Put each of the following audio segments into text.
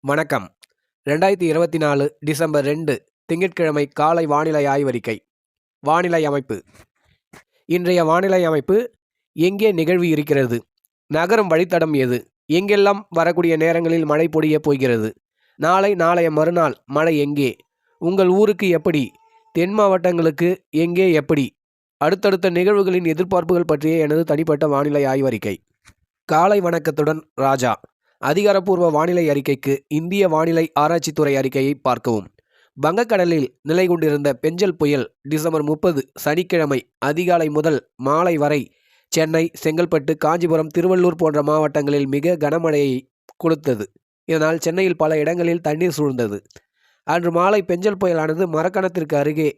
வணக்கம். ரெண்டாயிரத்தி இருபத்தி நாலு டிசம்பர் ரெண்டு திங்கட்கிழமை காலை வானிலை ஆய்வறிக்கை. வானிலை அமைப்பு. இன்றைய வானிலை அமைப்பு எங்கே நிகழ்வு இருக்கிறது? நகரும் வழித்தடம் எது? எங்கெல்லாம் வரக்கூடிய நேரங்களில் மழை பொடிய போகிறது நாளை நாளைய மறுநாள் மழை எங்கே? உங்கள் ஊருக்கு எப்படி? தென் மாவட்டங்களுக்கு எங்கே எப்படி? அடுத்தடுத்த நிகழ்வுகளின் எதிர்பார்ப்புகள் பற்றிய எனது தனிப்பட்ட வானிலை ஆய்வறிக்கை. காலை வணக்கத்துடன் ராஜா. அதிகாரப்பூர்வ வானிலை அறிக்கைக்கு இந்திய வானிலை ஆராய்ச்சித்துறை அறிக்கையை பார்க்கவும். வங்கக்கடலில் நிலை கொண்டிருந்த பெஞ்சல் புயல் டிசம்பர் முப்பது சனிக்கிழமை அதிகாலை முதல் மாலை வரை சென்னை செங்கல்பட்டு காஞ்சிபுரம் திருவள்ளூர் போன்ற மாவட்டங்களில் மிக கனமழையை கொடுத்தது இதனால் சென்னையில் பல இடங்களில் தண்ணீர் சூழ்ந்தது. அன்று மாலை பெஞ்சல் புயலானது மரக்கணத்திற்கு அருகே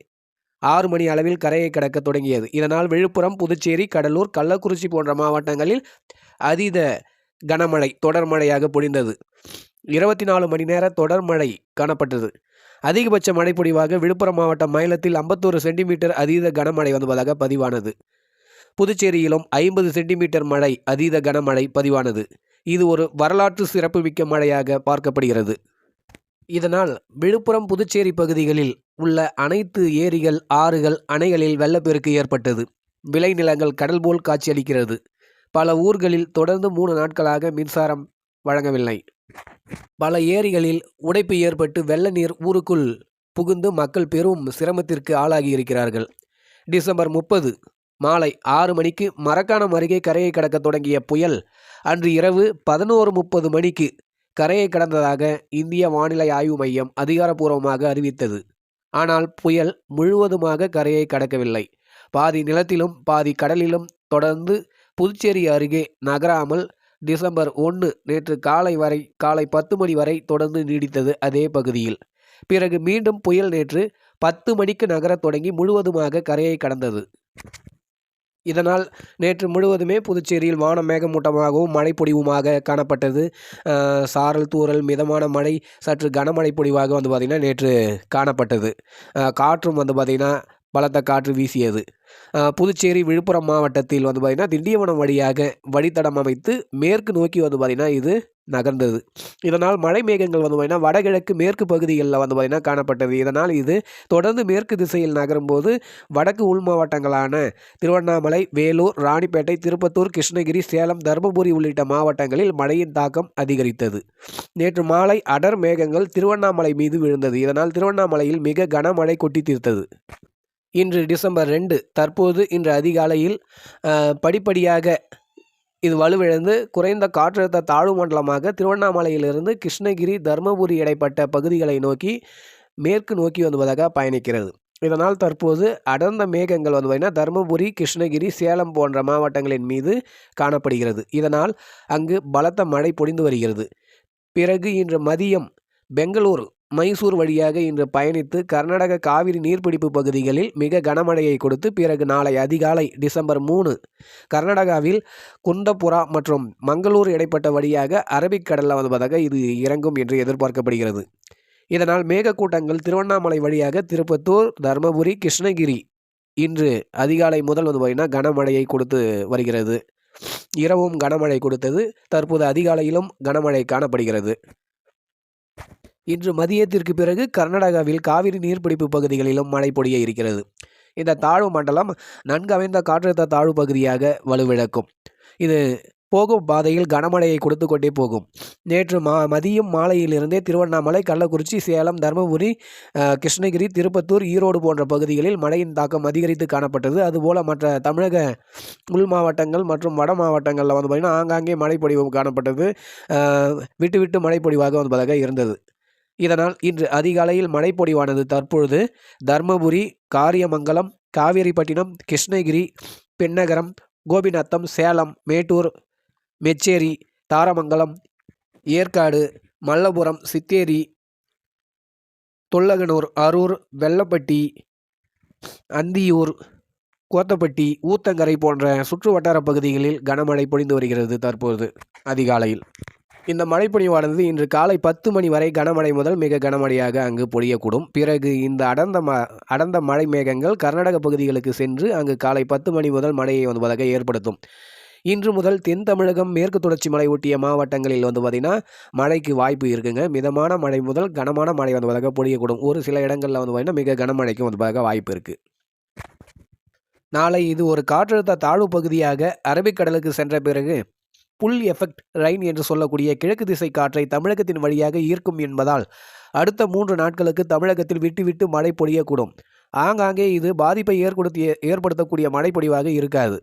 ஆறு மணி அளவில் கரையை கடக்க தொடங்கியது. இதனால் விழுப்புரம் புதுச்சேரி கடலூர் கள்ளக்குறிச்சி போன்ற மாவட்டங்களில் அதீத கனமழை தொடர் மழையாக பொழிந்தது. இருபத்தி நாலு மணி நேர தொடர் மழை காணப்பட்டது. அதிகபட்ச மழை பொழிவாக விழுப்புரம் மாவட்டம் மயிலத்தில் ஐம்பத்தோரு சென்டிமீட்டர் அதீத கனமழை வந்ததாக பதிவானது. புதுச்சேரியிலும் ஐம்பது சென்டிமீட்டர் மழை அதீத கனமழை பதிவானது. இது ஒரு வரலாற்று சிறப்புமிக்க மழையாக பார்க்கப்படுகிறது. இதனால் விழுப்புரம் புதுச்சேரி பகுதிகளில் உள்ள அனைத்து ஏரிகள் ஆறுகள் அணைகளில் வெள்ளப்பெருக்கு ஏற்பட்டது. விளைநிலங்கள் கடல் போல் காட்சியளிக்கிறது. பல ஊர்களில் தொடர்ந்து மூணு நாட்களாக மின்சாரம் வழங்கவில்லை. பல ஏரிகளில் உடைப்பு ஏற்பட்டு வெள்ள நீர் ஊருக்குள் புகுந்து மக்கள் பெரும் சிரமத்திற்கு ஆளாகி இருக்கிறார்கள் டிசம்பர் முப்பது மாலை ஆறு மணிக்கு மரக்காணம் அருகே கரையை கடக்க தொடங்கிய புயல் அன்று இரவு பதினோரு முப்பது மணிக்கு கரையை கடந்ததாக இந்திய வானிலை ஆய்வு மையம் அதிகாரப்பூர்வமாக அறிவித்தது. ஆனால் புயல் முழுவதுமாக கரையை கடக்கவில்லை. பாதி நிலத்திலும் பாதி கடலிலும் தொடர்ந்து புதுச்சேரி அருகே நகராமல் டிசம்பர் ஒன்று நேற்று காலை வரை காலை பத்து மணி வரை தொடர்ந்து நீடித்தது அதே பகுதியில். பிறகு மீண்டும் புயல் நேற்று பத்து மணிக்கு நகரத் தொடங்கி முழுவதுமாக கரையை கடந்தது. இதனால் நேற்று முழுவதுமே புதுச்சேரியில் வானம் மேகமூட்டமாகவும் மழை காணப்பட்டது. சாரல் தூறல் மிதமான மழை சற்று கனமழை பொடிவாக வந்து பார்த்திங்கன்னா நேற்று காணப்பட்டது. காற்றும் வந்து பார்த்திங்கன்னா பலத்த காற்று வீசியது. புதுச்சேரி விழுப்புரம் மாவட்டத்தில் வந்து பார்த்திங்கன்னா திண்டியவனம் வழியாக வழித்தடம் அமைத்து மேற்கு நோக்கி வந்து பார்த்திங்கன்னா இது நகர்ந்தது. இதனால் மழை மேகங்கள் வந்து பார்த்திங்கன்னா வடகிழக்கு மேற்கு பகுதிகளில் வந்து பார்த்திங்கன்னா காணப்பட்டது. இதனால் இது தொடர்ந்து மேற்கு திசையில் நகரும்போது வடக்கு உள் மாவட்டங்களான திருவண்ணாமலை வேலூர் ராணிப்பேட்டை திருப்பத்தூர் கிருஷ்ணகிரி சேலம் தருமபுரி உள்ளிட்ட மாவட்டங்களில் மழையின் தாக்கம் அதிகரித்தது. நேற்று மாலை அடர் மேகங்கள் திருவண்ணாமலை மீது விழுந்தது. இதனால் திருவண்ணாமலையில் மிக கனமழை கொட்டி தீர்த்தது. இன்று டிசம்பர் ரெண்டு. தற்போது இன்று அதிகாலையில் படிப்படியாக இது வலுவிழந்து குறைந்த காற்றழுத்த தாழ்வு மண்டலமாக திருவண்ணாமலையிலிருந்து கிருஷ்ணகிரி தருமபுரி இடைப்பட்ட பகுதிகளை நோக்கி மேற்கு நோக்கி வந்துவதாக பயணிக்கிறது. இதனால் தற்போது அடர்ந்த மேகங்கள் வந்து பார்த்திங்கன்னா தருமபுரி கிருஷ்ணகிரி சேலம் போன்ற மாவட்டங்களின் மீது காணப்படுகிறது. இதனால் அங்கு பலத்த மழை பொழிந்து வருகிறது. பிறகு இன்று மதியம் பெங்களூரு மைசூர் வழியாக இன்று பயணித்து கர்நாடக காவிரி நீர்பிடிப்பு பகுதிகளில் மிக கனமழையை கொடுத்து பிறகு நாளை அதிகாலை டிசம்பர் மூணு கர்நாடகாவில் குந்தபுரா மற்றும் மங்களூர் இடைப்பட்ட வழியாக அரபிக்கடலில் வந்ததாக இது இறங்கும் என்று எதிர்பார்க்கப்படுகிறது. இதனால் மேகக்கூட்டங்கள் திருவண்ணாமலை வழியாக திருப்பத்தூர் தருமபுரி கிருஷ்ணகிரி இன்று அதிகாலை முதல் வந்து பார்த்திங்கன்னா கனமழையை கொடுத்து வருகிறது. இரவும் கனமழை கொடுத்தது. தற்போது அதிகாலையிலும் கனமழை காணப்படுகிறது. இன்று மதியத்திற்கு பிறகு கர்நாடகாவில் காவிரி நீர்பிடிப்பு பகுதிகளிலும் மழை பொழிய இருக்கிறது. இந்த தாழ்வு மண்டலம் நன்கு அமைந்த காற்றழுத்த தாழ்வு பகுதியாக வலுவிழக்கும். இது போகும் பாதையில் கனமழையை கொடுத்து கொண்டே போகும். நேற்று மா மதியம் மாலையிலிருந்தே திருவண்ணாமலை கள்ளக்குறிச்சி சேலம் தருமபுரி கிருஷ்ணகிரி திருப்பத்தூர் ஈரோடு போன்ற பகுதிகளில் மழையின் தாக்கம் அதிகரித்து காணப்பட்டது. அதுபோல் மற்ற தமிழக உள் மாவட்டங்கள் மற்றும் வட மாவட்டங்களில் வந்து பார்த்திங்கன்னா ஆங்காங்கே மழை பொழிவு காணப்பட்டது. விட்டு விட்டு மழை பொழிவாக வந்து இருந்தது. இதனால் இன்று அதிகாலையில் மழைப்பொடிவானது. தற்பொழுது தர்மபுரி காரியமங்கலம் காவேரிப்பட்டினம் கிருஷ்ணகிரி பெண்ணகரம் கோபிநாத்தம் சேலம் மேட்டூர் மெச்சேரி தாரமங்கலம் ஏற்காடு மல்லபுரம் சித்தேரி தொல்லகனூர் அரூர் வெள்ளப்பட்டி அந்தியூர் கோத்தப்பட்டி ஊத்தங்கரை போன்ற சுற்று வட்டார பகுதிகளில் கனமழை பொழிந்து வருகிறது தற்போது அதிகாலையில். இந்த மழைப்பொழிவானது இன்று காலை பத்து மணி வரை கனமழை முதல் மிக கனமழையாக அங்கு பொழியக்கூடும். பிறகு இந்த அடர்ந்த ம அடர்ந்த மழை மேகங்கள் கர்நாடக பகுதிகளுக்கு சென்று அங்கு காலை பத்து மணி முதல் மழையை வந்ததாக ஏற்படுத்தும். இன்று முதல் தென் தமிழகம் மேற்கு தொடர்ச்சி மலை ஒட்டிய மாவட்டங்களில் வந்து பார்த்திங்கன்னா மழைக்கு வாய்ப்பு இருக்குங்க. மிதமான மழை முதல் கனமான மழை வந்து பார்த்தாக்க பொழியக்கூடும். ஒரு சில இடங்களில் வந்து பார்த்திங்கன்னா மிக கனமழைக்கும் வந்து பார்க்க வாய்ப்பு இருக்குது நாளை இது ஒரு காற்றழுத்த தாழ்வு பகுதியாக அரபிக்கடலுக்கு சென்ற பிறகு புல் எஃபெக்ட் ரைன் என்று சொல்லக்கூடிய கிழக்கு திசை காற்றை தமிழகத்தின் வழியாக ஈர்க்கும் என்பதால் அடுத்த மூன்று நாட்களுக்கு தமிழகத்தில் விட்டு விட்டு மழை பொழியக்கூடும். ஆங்காங்கே இது பாதிப்பை ஏற்படுத்திய ஏற்படுத்தக்கூடிய மழைப்பொழிவாக இருக்காது.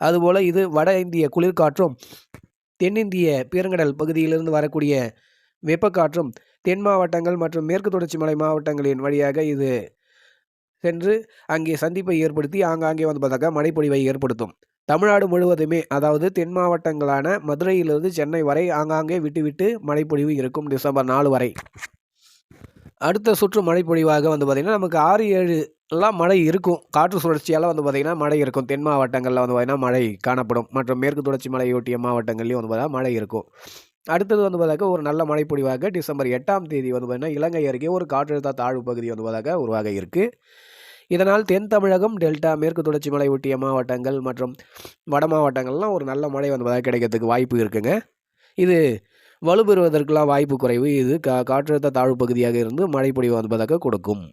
அதுபோல் இது வட இந்திய குளிர்காற்றும் தென்னிந்திய பெருங்கடல் பகுதியிலிருந்து வரக்கூடிய வெப்பக்காற்றும் தென் மாவட்டங்கள் மற்றும் மேற்கு தொடர்ச்சி மலை மாவட்டங்களின் வழியாக இது சென்று அங்கே சந்திப்பை ஏற்படுத்தி ஆங்காங்கே வந்து பார்த்தாக்கா மழைப்பொழிவை ஏற்படுத்தும். தமிழ்நாடு முழுவதுமே அதாவது தென் மாவட்டங்களான மதுரையிலிருந்து சென்னை வரை ஆங்காங்கே விட்டு விட்டு மழைப்பொழிவு இருக்கும் டிசம்பர் நாலு வரை. அடுத்த சுற்று மழைப்பொழிவாக வந்து பார்த்திங்கன்னா நமக்கு ஆறு ஏழு எல்லாம் மழை இருக்கும். காற்று சுழற்சியால் வந்து பார்த்திங்கன்னா மழை இருக்கும். தென் மாவட்டங்களில் வந்து பார்த்திங்கன்னா மழை காணப்படும். மற்றும் மேற்கு தொடர்ச்சி மலையொட்டிய மாவட்டங்கள்லேயும் வந்து பார்த்தா மழை இருக்கும். அடுத்தது வந்து பார்த்தாக்க ஒரு நல்ல மழைப்பொழிவாக டிசம்பர் எட்டாம் தேதி வந்து பார்த்திங்கன்னா இலங்கை அருகே ஒரு காற்றழுத்த தாழ்வு பகுதி வந்து பார்த்தாக்க உருவாக இருக்குது இதனால் தென் தமிழகம் டெல்டா மேற்கு தொடர்ச்சி மலை ஒட்டிய மாவட்டங்கள் மற்றும் வட மாவட்டங்கள்லாம் ஒரு நல்ல மழை வந்ததாக கிடைக்கிறதுக்கு வாய்ப்பு இருக்குங்க. இது வலுப்பெறுவதற்கெல்லாம் வாய்ப்பு குறைவு. இது கா காற்றழுத்த தாழ்வு பகுதியாக இருந்து மழை பொழிவு வந்ததாக கொடுக்கும்.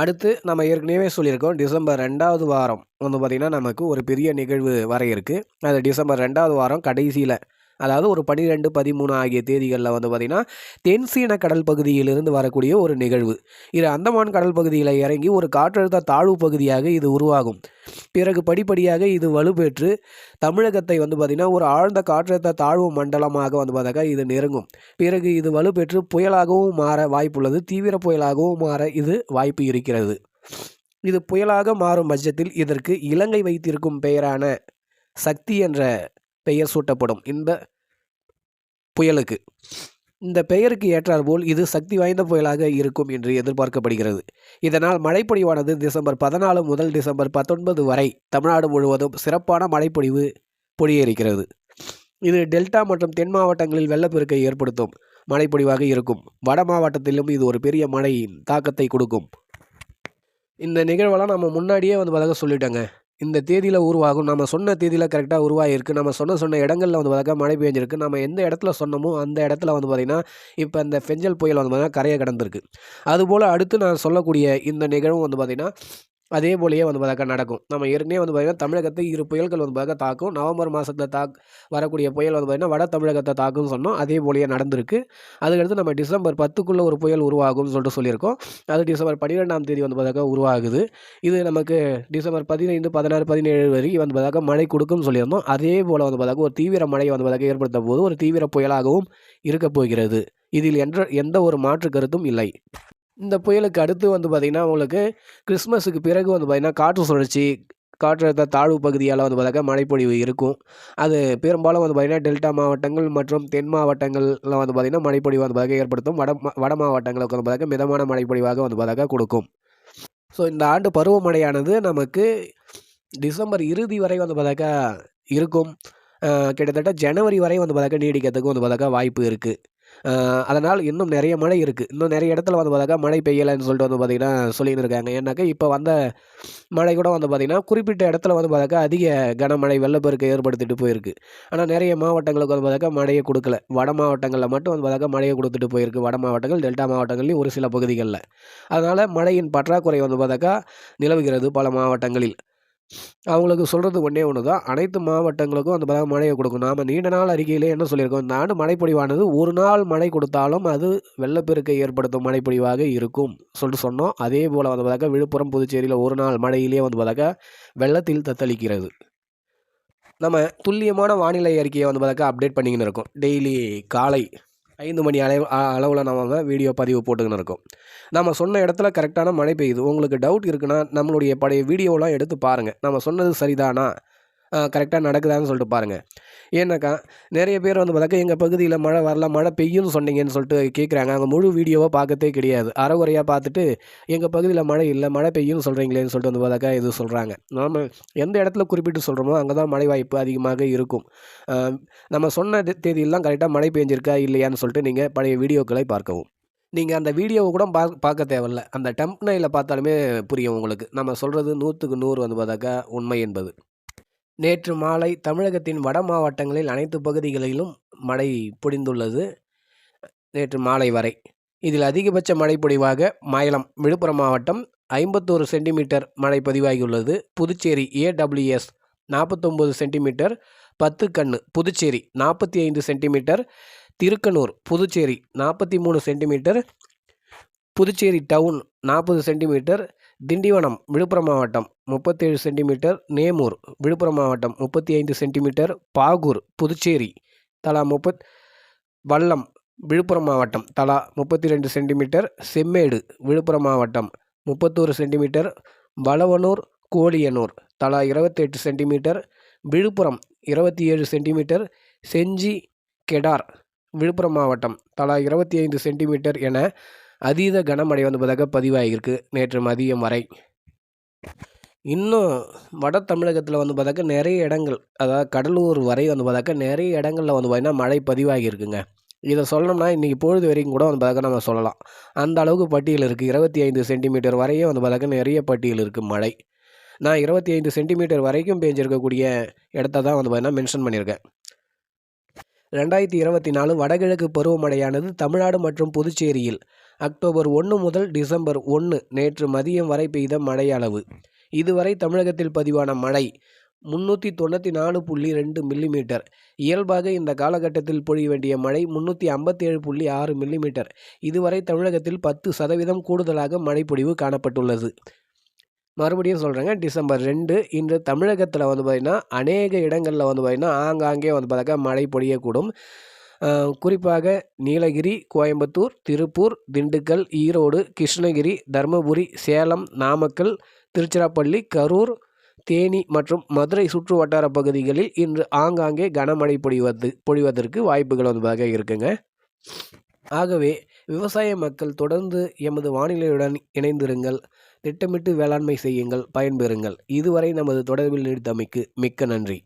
அடுத்து நம்ம ஏற்கனவே சொல்லியிருக்கோம் டிசம்பர் ரெண்டாவது வாரம் வந்து பார்த்திங்கன்னா நமக்கு ஒரு பெரிய நிகழ்வு வர இருக்குது அது டிசம்பர் ரெண்டாவது வாரம் கடைசியில் அதாவது ஒரு பன்னிரெண்டு பதிமூணு ஆகிய தேதிகளில் வந்து பார்த்திங்கன்னா தென்சீன கடல் பகுதியிலிருந்து வரக்கூடிய ஒரு நிகழ்வு. இது அந்தமான் கடல் பகுதியில் இறங்கி ஒரு காற்றழுத்த தாழ்வு பகுதியாக இது உருவாகும். பிறகு படிப்படியாக இது வலுப்பெற்று தமிழகத்தை வந்து பார்த்திங்கன்னா ஒரு ஆழ்ந்த காற்றழுத்த தாழ்வு மண்டலமாக வந்து பார்த்தாக்கா இது நெருங்கும். பிறகு இது வலுப்பெற்று புயலாகவும் மாற வாய்ப்புள்ளது. தீவிர புயலாகவும் மாற இது வாய்ப்பு இருக்கிறது. இது புயலாக மாறும் பட்சத்தில் இதற்கு இலங்கை வைத்திருக்கும் பெயரான சக்தி என்ற பெயர் சூட்டப்படும். இந்த புயலுக்கு. இந்த பெயருக்கு ஏற்றாற்போல் இது சக்தி வாய்ந்த புயலாக இருக்கும் என்று எதிர்பார்க்கப்படுகிறது. இதனால் மழைப்பொழிவானது டிசம்பர் பதினாலு முதல் டிசம்பர் பத்தொன்பது வரை தமிழ்நாடு முழுவதும் சிறப்பான மழைப்பொழிவு பொழியிருக்கிறது இது டெல்டா மற்றும் தென் மாவட்டங்களில் வெள்ளப்பெருக்கை ஏற்படுத்தும் மழைப்பொழிவாக இருக்கும். வட மாவட்டத்திலும் இது ஒரு பெரிய மழையின் தாக்கத்தை கொடுக்கும். இந்த நிகழ்வெல்லாம் நம்ம முன்னாடியே வந்து பதக சொல்லிட்டோங்க. இந்த தேதியில் உருவாகும். நம்ம சொன்ன தேதியில் கரெக்டாக உருவாகிருக்கு நம்ம சொன்ன சொன்ன இடங்களில் வந்து பார்த்தாக்கா மழை பெஞ்சிருக்கு. நம்ம எந்த இடத்துல சொன்னமோ அந்த இடத்துல வந்து பார்த்திங்கன்னா இப்போ இந்த ஃபெஞ்சல் புயல் வந்து பார்த்திங்கன்னா கரையை கடந்திருக்கு. அதுபோல் அடுத்து நான் சொல்லக்கூடிய இந்த நிகழ்வும் வந்து பார்த்திங்கன்னா அதே போலயே வந்து பார்த்தாக்கா நடக்கும். நம்ம ஏற்கனவே வந்து பார்த்திங்கன்னா தமிழகத்தை இரு புயல்கள் வந்து பார்க்க தாக்கும். நவம்பர் மாதத்தில் தாக் வரக்கூடிய புயல் வந்து பார்த்திங்கன்னா வட தமிழகத்தை தாக்கும்னு சொன்னோம். அதே போலயே நடந்திருக்கு. அதுக்கடுத்து நம்ம டிசம்பர் பத்துக்குள்ளே ஒரு புயல் உருவாகும்னு சொல்லிட்டு சொல்லியிருக்கோம். அது டிசம்பர் பன்னிரெண்டாம் தேதி வந்து பார்த்தாக்கா உருவாகுது. இது நமக்கு டிசம்பர் பதினைந்து பதினாறு பதினேழு வரைக்கும் வந்து பார்த்தாக்கா மழை கொடுக்கும்னு சொல்லியிருந்தோம். அதே போல் வந்து பார்த்தாக்கா ஒரு தீவிர மழை வந்து பார்த்தாக்கா ஏற்படுத்த போது ஒரு தீவிர புயலாகவும் இருக்கப் போகிறது. இதில் என்ற எந்த ஒரு மாற்று கருத்தும் இல்லை. இந்த புயலுக்கு அடுத்து வந்து பார்த்திங்கன்னா உங்களுக்கு கிறிஸ்மஸுக்கு பிறகு வந்து பார்த்திங்கன்னா காற்று சுழற்சி காற்றழுத்த தாழ்வு பகுதியால் வந்து பார்த்தாக்கா மழைப்பொழிவு இருக்கும். அது பெரும்பாலும் வந்து பார்த்திங்கன்னா டெல்டா மாவட்டங்கள் மற்றும் தென் மாவட்டங்களில் வந்து பார்த்திங்கன்னா மழைப்பொழிவு வந்து பார்த்தாக்கா ஏற்படுத்தும். வட வட மாவட்டங்களுக்கு வந்து பார்த்தாக்கா மிதமான மழைப்பொழிவாக வந்து பார்த்தாக்கா கொடுக்கும். ஸோ இந்த ஆண்டு பருவமழையானது நமக்கு டிசம்பர் இறுதி வரை வந்து பார்த்தாக்கா இருக்கும். கிட்டத்தட்ட ஜனவரி வரை வந்து பார்த்தாக்கா நீடிக்கிறதுக்கு வந்து பார்த்தாக்கா வாய்ப்பு இருக்குது அதனால் இன்னும் நிறைய மழை இருக்குது இன்னும் நிறைய இடத்துல வந்து பார்த்தாக்கா மழை பெய்யலைன்னு சொல்லிட்டு வந்து பார்த்திங்கன்னா சொல்லின்னு இருக்காங்க ஏன்னாக்கா இப்போ வந்த மழை கூட வந்து பார்த்திங்கன்னா குறிப்பிட்ட இடத்துல வந்து பார்த்தாக்கா அதிக கனமழை வெள்ளப்பெருக்கை ஏற்படுத்திட்டு போயிருக்கு. ஆனால் நிறைய மாவட்டங்களுக்கு வந்து பார்த்தாக்கா மழையை கொடுக்கல. வட மாவட்டங்களில் மட்டும் வந்து பார்த்தாக்கா மழையை கொடுத்துட்டு போயிருக்கு. வட மாவட்டங்கள் டெல்டா மாவட்டங்கள்லையும் ஒரு சில பகுதிகளில். அதனால் மழையின் பற்றாக்குறை வந்து பார்த்தாக்கா நிலவுகிறது பல மாவட்டங்களில். அவங்களுக்கு சொல்கிறது ஒன்றே ஒன்று தான் அனைத்து மாவட்டங்களுக்கும் அந்த மழையை கொடுக்கும். நாம் நீண்ட நாள் அறிக்கையிலே என்ன சொல்லியிருக்கோம்? இந்த ஆண்டு மழைப்பொழிவானது ஒரு நாள் மழை கொடுத்தாலும் அது வெள்ளப்பெருக்கை ஏற்படுத்தும் மழைப்பொழிவாக இருக்கும் சொல்லிட்டு சொன்னோம். அதே போல் வந்து பார்த்தாக்க விழுப்புரம் புதுச்சேரியில் ஒரு நாள் மழையிலே வந்து பார்த்தாக்க வெள்ளத்தில் தத்தளிக்கிறது. நம்ம துல்லியமான வானிலை அறிக்கையை வந்து பார்த்தாக்க அப்டேட் பண்ணிக்கின்னு இருக்கோம். டெய்லி காலை ஐந்து மணி அளவு அளவில் நம்ம வீடியோ பதிவு போட்டுக்கின்னு இருக்கோம். நம்ம சொன்ன இடத்துல கரெக்டான மழை பெய்யுது. உங்களுக்கு டவுட் இருக்குன்னா நம்மளுடைய பழைய வீடியோலாம் எடுத்து பாருங்கள் நம்ம சொன்னது சரிதானா? கரெக்டாக நடக்குதான்னு சொல்லிட்டு பாருங்கள் ஏன்னாக்கா நிறைய பேர் வந்து பார்த்தாக்கா எங்கள் பகுதியில் மழை வரல மழை பெய்யும்னு சொன்னீங்கன்னு சொல்லிட்டு கேட்குறாங்க அங்கே முழு வீடியோவை பார்க்கத்தே கிடையாது. அறகுறையாக பார்த்துட்டு எங்கள் பகுதியில் மழை இல்லை மழை பெய்யும்னு சொல்கிறீங்களேன்னு சொல்லிட்டு வந்து பார்த்தாக்கா இது சொல்கிறாங்க நாம் எந்த இடத்துல குறிப்பிட்டு சொல்கிறோமோ அங்கே தான் மழை வாய்ப்பு அதிகமாக இருக்கும். நம்ம சொன்ன தேதியெல்லாம் கரெக்டாக மழை பெஞ்சிருக்கா இல்லையான்னு சொல்லிட்டு நீங்கள் பழைய வீடியோக்களை பார்க்கவும். நீங்கள் அந்த வீடியோவை கூட பா பார்க்க தேவையில்ல. அந்த டெம்ப்னையில் பார்த்தாலுமே புரியும் உங்களுக்கு. நம்ம சொல்கிறது நூற்றுக்கு நூறு வந்து பார்த்தாக்கா உண்மை என்பது. நேற்று மாலை தமிழகத்தின் வட மாவட்டங்களில் அனைத்து பகுதிகளிலும் மழை பொழிந்துள்ளது. நேற்று மாலை வரை. இதில் அதிகபட்ச மழை பொழிவாக மயிலம் விழுப்புரம் மாவட்டம் ஐம்பத்தோரு சென்டிமீட்டர் மழை பதிவாகியுள்ளது. புதுச்சேரி ஏடபிள்யூஎஸ் நாற்பத்தொம்போது சென்டிமீட்டர் பத்து கண்ணு புதுச்சேரி நாற்பத்தி ஐந்து சென்டிமீட்டர் திருக்கனூர் புதுச்சேரி நாற்பத்தி மூணு சென்டிமீட்டர் புதுச்சேரி டவுன் நாற்பது சென்டிமீட்டர் திண்டிவனம் விழுப்புரம் மாவட்டம் முப்பத்தேழு சென்டிமீட்டர் நேமூர் விழுப்புரம் மாவட்டம் முப்பத்தி ஐந்து சென்டிமீட்டர் பாகூர் புதுச்சேரி தலா முப்பத் வல்லம் விழுப்புரம் மாவட்டம் தலா முப்பத்தி ரெண்டு சென்டிமீட்டர் செம்மேடு விழுப்புரம் மாவட்டம் முப்பத்தோரு சென்டிமீட்டர் வளவனூர் கோழியனூர் தலா இருபத்தெட்டு சென்டிமீட்டர் விழுப்புரம் இருபத்தி ஏழு சென்டிமீட்டர் செஞ்சி கெடார் விழுப்புரம் மாவட்டம் தலா இருபத்தி ஐந்து சென்டிமீட்டர் என அதீத கனமழை வந்து வந்ததாக பதிவாகியிருக்கு நேற்று மதியம் வரை. இன்னும் வட தமிழகத்தில் வந்து பார்த்தாக்க நிறைய இடங்கள் அதாவது கடலூர் வரை வந்து பார்த்தாக்கா நிறைய இடங்களில் வந்து பார்த்திங்கன்னா மழை பதிவாகியிருக்குங்க. இதை சொல்லணும்னா இன்றைக்கி பொழுது வரைக்கும் கூட வந்து பார்த்தாக்க நம்ம சொல்லலாம். அந்த அளவுக்கு பட்டியல் இருக்குது இருபத்தி ஐந்து சென்டிமீட்டர் வரையும் வந்து பார்த்தாக்க நிறைய பட்டியல் இருக்குது மழை. நான் இருபத்தி ஐந்து சென்டிமீட்டர் வரைக்கும் பேஞ்சிருக்கக்கூடிய இடத்த தான் வந்து பார்த்தீங்கன்னா மென்ஷன் பண்ணியிருக்கேன். ரெண்டாயிரத்தி இருபத்தி நாலு வடகிழக்கு பருவமழையானது தமிழ்நாடு மற்றும் புதுச்சேரியில் அக்டோபர் ஒன்று முதல் டிசம்பர் ஒன்று நேற்று மதியம் வரை பெய்த மழை அளவு இதுவரை தமிழகத்தில் பதிவான மழை முன்னூற்றி தொண்ணூற்றி நாலு புள்ளி ரெண்டு மில்லிமீட்டர். இயல்பாக இந்த காலகட்டத்தில் பொழிய வேண்டிய மழை முன்னூற்றி ஐம்பத்தேழு புள்ளி ஆறு மில்லிமீட்டர். இதுவரை தமிழகத்தில் பத்து சதவீதம் கூடுதலாக மழைப்பொழிவு காணப்பட்டுள்ளது. மறுபடியும் சொல்கிறேங்க டிசம்பர் ரெண்டு இன்று தமிழகத்தில் வந்து பார்த்திங்கன்னா அநேக இடங்களில் வந்து பார்த்திங்கன்னா ஆங்காங்கே வந்து பார்த்தாக்கா மழை பொழியக்கூடும். குறிப்பாக நீலகிரி கோயம்புத்தூர் திருப்பூர் திண்டுக்கல் ஈரோடு கிருஷ்ணகிரி தருமபுரி சேலம் நாமக்கல் திருச்சிராப்பள்ளி கரூர் தேனி மற்றும் மதுரை சுற்று வட்டார பகுதிகளில் இன்று ஆங்காங்கே கனமழை பொழிவது பொழிவதற்கு வாய்ப்புகள் வந்து இருக்குங்க. ஆகவே விவசாய மக்கள் தொடர்ந்து எமது வானிலையுடன் இணைந்திருங்கள் திட்டமிட்டு வேளாண்மை செய்யுங்கள் பயன்பெறுங்கள். இதுவரை நமது தொடர்பில் நீடித்தமைக்கு மிக்க நன்றி.